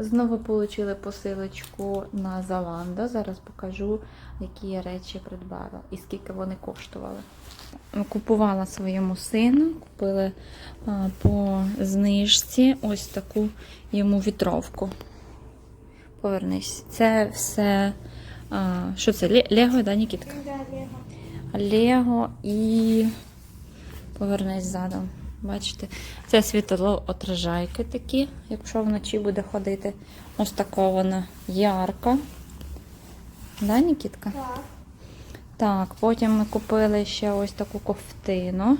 Знову отримали посилочку на Zalando. Зараз покажу, які я речі придбала і скільки вони коштували. Купувала своєму сину, купили по знижці ось таку йому вітровку. Повернись. Це все. Що це? Лего, да, Нікітка? Лего і повернись задом. Бачите, це світлоотражайки такі, якщо вночі буде ходити. Ось така вона ярка. Да, Нікітка? Так. Так, потім ми купили ще ось таку ковтину.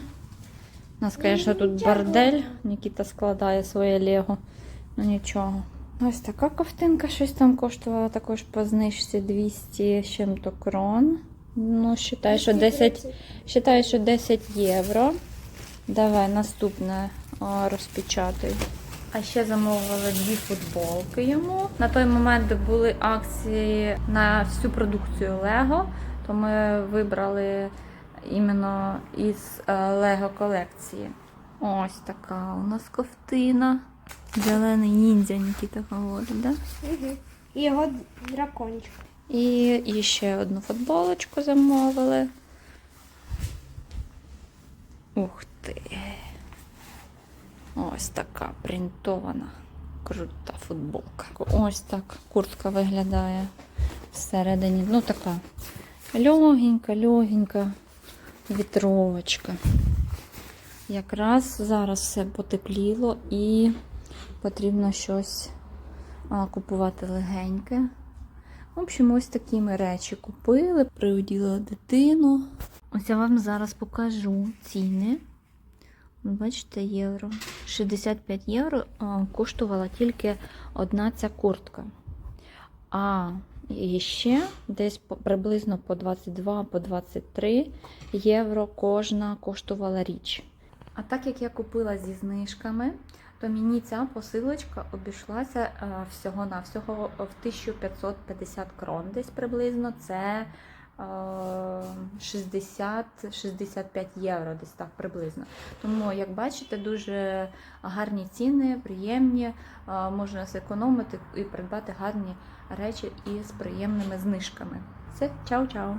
У нас, звісно, тут бордель. Нікіта складає своє лего. Ну нічого. Ось така ковтинка щось там коштувала також по знижці 200 з чим-то крон. Ну, вважаю, що 10, вважаю, що 10 євро. Давай наступне розпечатай. А ще замовили дві футболки йому. На той момент були акції на всю продукцію Лего, то ми вибрали іменно із е, Лего колекції. Ось така у нас ковтина. Зелений ніндзя, Нікіта говорить, да? Угу. І його дракончик. І ще одну футболочку замовили. Ух ти. Ось така принтована. Крута футболка. Ось так куртка виглядає всередині. Ну, така легенька, легенька вітровочка. Якраз зараз все потепліло і потрібно щось а, купувати легеньке. В общем, ось такі ми речі купили, приоділа дитину. Ось я вам зараз покажу ціни. От Бачите, євро. 65 євро коштувала тільки одна ця куртка. А ще десь приблизно по 22 по 23 євро кожна коштувала річ. А так як я купила зі знижками, то мені ця посилочка обійшлася е, всього-навсього в 1550 крон десь приблизно. Це 60-65 євро, десь так приблизно. Тому, як бачите, дуже гарні ціни, приємні, е, можна зекономити і придбати гарні речі із приємними знижками. Все, чао-чао!